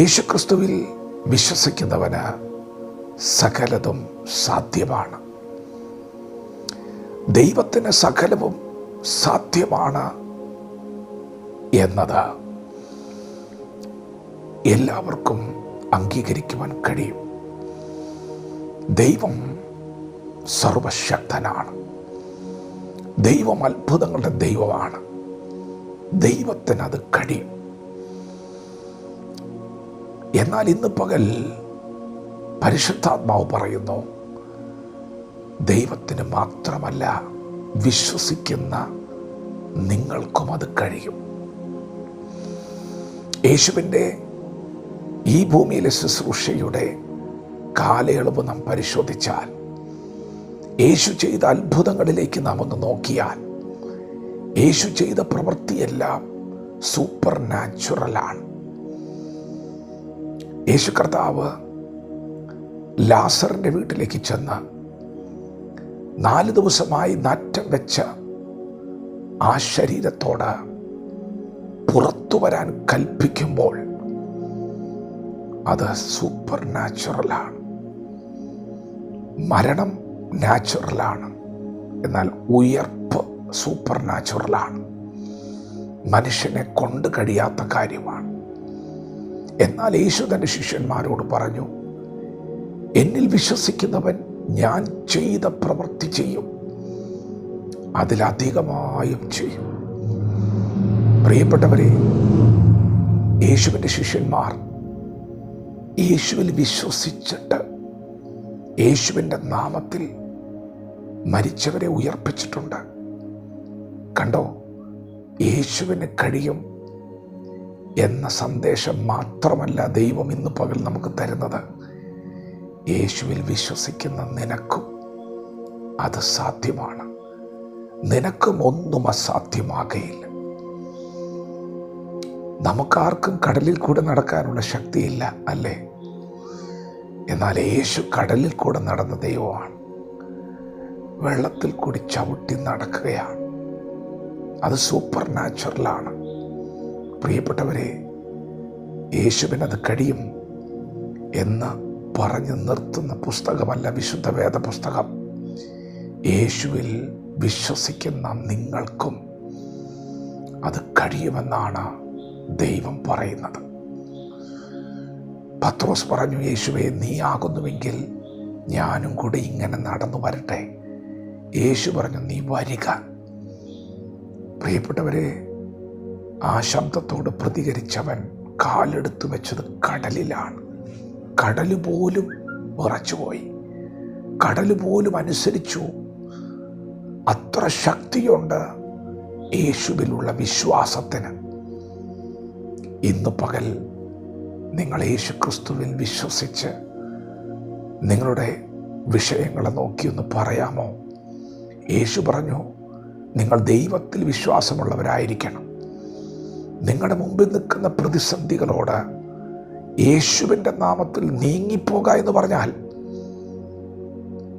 യേശുക്രിസ്തുവിൽ വിശ്വസിക്കുന്നവന് സകലതും സാധ്യമാണ്. ദൈവത്തിന് സകലവും സാധ്യമാണ് എന്നത് എല്ലാവർക്കും അംഗീകരിക്കുവാൻ കഴിയും. ദൈവം സർവശക്തനാണ്. ദൈവം അത്ഭുതങ്ങളുടെ ദൈവമാണ്. ദൈവത്തിന് അത് കഴിയും. എന്നാൽ ഇന്ന് പകൽ പരിശുദ്ധാത്മാവ് പറയുന്നു ദൈവത്തിന് മാത്രമല്ല വിശ്വസിക്കുന്ന നിങ്ങൾക്കും അത് കഴിയും. യേശുവിന്റെ ഈ ഭൂമിയിലെ ശുശ്രൂഷയുടെ കാലയളവ് നാം പരിശോധിച്ചാൽ യേശു ചെയ്ത അത്ഭുതങ്ങളിലേക്ക് നാം ഒന്ന് നോക്കിയാൽ യേശു ചെയ്ത പ്രവൃത്തിയെല്ലാം സൂപ്പർ നാച്ചുറലാണ് യേശു കർത്താവ് ലാസറിന്റെ വീട്ടിലേക്ക് ചെന്ന് നാല് ദിവസമായി നാറ്റം വെച്ച ആ ശരീരത്തോട് പുറത്തു വരാൻ കൽപ്പിക്കുമ്പോൾ അത് സൂപ്പർ നാച്ചുറലാണ് മരണം നാച്ചുറലാണ് എന്നാൽ ഉയർപ്പ് സൂപ്പർ നാച്ചുറലാണ് മനുഷ്യനെ കൊണ്ട് കഴിയാത്ത കാര്യമാണ്. എന്നാൽ യേശു തന്റെ ശിഷ്യന്മാരോട് പറഞ്ഞു എന്നിൽ വിശ്വസിക്കുന്നവൻ ഞാൻ ചെയ്ത പ്രവൃത്തി ചെയ്യും അതിലധികമായും ചെയ്യും. പ്രിയപ്പെട്ടവരെ യേശുവിന്റെ ശിഷ്യന്മാർ യേശുവിൽ വിശ്വസിച്ചിട്ട് യേശുവിന്റെ നാമത്തിൽ മരിച്ചവരെ ഉയർപ്പിച്ചിട്ടുണ്ട്. കണ്ടോ യേശുവിന് കഴിയും എന്ന സന്ദേശം മാത്രമല്ല ദൈവം ഇന്ന് പകൽ നമുക്ക് തരുന്നത്. യേശുവിൽ വിശ്വസിക്കുന്ന നിനക്കും അത് സാധ്യമാണ്. നിനക്കും ഒന്നും അസാധ്യമാകയില്ല. നമുക്കാർക്കും കടലിൽ കൂടെ നടക്കാനുള്ള ശക്തിയില്ല അല്ലേ? എന്നാൽ യേശു കടലിൽ കൂടെ നടന്ന ദൈവമാണ്. വെള്ളത്തിൽ കൂടി ചവിട്ടി നടക്കുകയാണ്. അത് സൂപ്പർ നാച്ചുറലാണ് പ്രിയപ്പെട്ടവരെ യേശുവിനത് കഴിയും എന്ന് പറഞ്ഞു നിർത്തുന്ന പുസ്തകമല്ല വിശുദ്ധ വേദപുസ്തകം. യേശുവിൽ വിശ്വസിക്കുന്ന നിങ്ങൾക്കും അത് കഴിയുമെന്നാണ് ദൈവം പറയുന്നത്. പത്രോസ് പറഞ്ഞു യേശുവെ നീ ആകുന്നുവെങ്കിൽ ഞാനും കൂടി ഇങ്ങനെ നടന്നു വരട്ടെ. യേശു പറഞ്ഞു നീ വരിക. പ്രിയപ്പെട്ടവരെ ആ ശബ്ദത്തോട് പ്രതികരിച്ചവൻ കാലെടുത്തു വെച്ചത് കടലിലാണ്. കടൽ പോലും വിറച്ചുപോയി കടൽ പോലും അനുസരിച്ചു. അത്ര ശക്തിയുണ്ട് യേശുവിലുള്ള വിശ്വാസത്തിന്. ഇന്ന് പകൽ നിങ്ങൾ യേശു ക്രിസ്തുവിൽ വിശ്വസിച്ച് നിങ്ങളുടെ വിഷയങ്ങളെ നോക്കിയൊന്ന് പറയാമോ? യേശു പറഞ്ഞു നിങ്ങൾ ദൈവത്തിൽ വിശ്വാസമുള്ളവരായിരിക്കണം. നിങ്ങളുടെ മുമ്പിൽ നിൽക്കുന്ന പ്രതിസന്ധികളോട് യേശുവിന്റെ നാമത്തിൽ നീങ്ങിപ്പോക എന്ന് പറഞ്ഞാൽ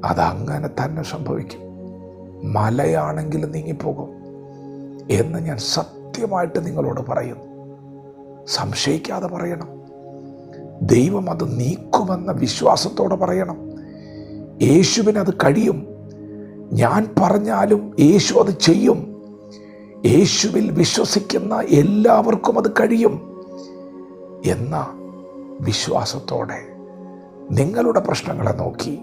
അതങ്ങനെ തന്നെ സംഭവിക്കും. മലയാണെങ്കിലും നീങ്ങിപ്പോകും എന്ന് ഞാൻ സത്യമായിട്ട് നിങ്ങളോട് പറയുന്നു. സംശയിക്കാതെ പറയണം. ദൈവം അത് നീക്കുമെന്ന വിശ്വാസത്തോടെ പറയണം. യേശുവിനത് കഴിയും. ഞാൻ പറഞ്ഞാലും യേശു അത് ചെയ്യും. യേശുവിൽ വിശ്വസിക്കുന്ന എല്ലാവർക്കും അത് കഴിയും എന്ന വിശ്വാസത്തോടെ നിങ്ങളുടെ പ്രശ്നങ്ങളെ നോക്കി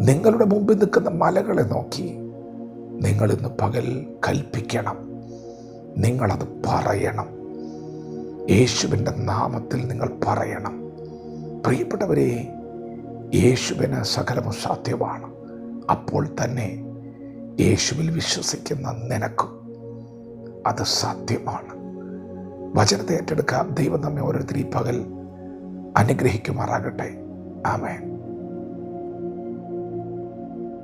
നിങ്ങളുടെ മുമ്പിൽ നിൽക്കുന്ന മലകളെ നോക്കി നിങ്ങളിന്ന് പകൽ കൽപ്പിക്കണം. നിങ്ങളത് പറയണം. യേശുവിന്റെ നാമത്തിൽ നിങ്ങൾ പറയണം. പ്രിയപ്പെട്ടവരെ യേശുവിന് സകലവും സാധ്യമാണ്. അപ്പോൾ തന്നെ യേശുവിൽ വിശ്വസിക്കുന്ന നിനക്കും അത് സത്യമാണ്. വചനത്തെ ഏറ്റെടുക്കാം. ദൈവം നമ്മെ ഓരോരുത്തരും ഈ പകൽ അനുഗ്രഹിക്കുമാറാകട്ടെ. ആമേൻ.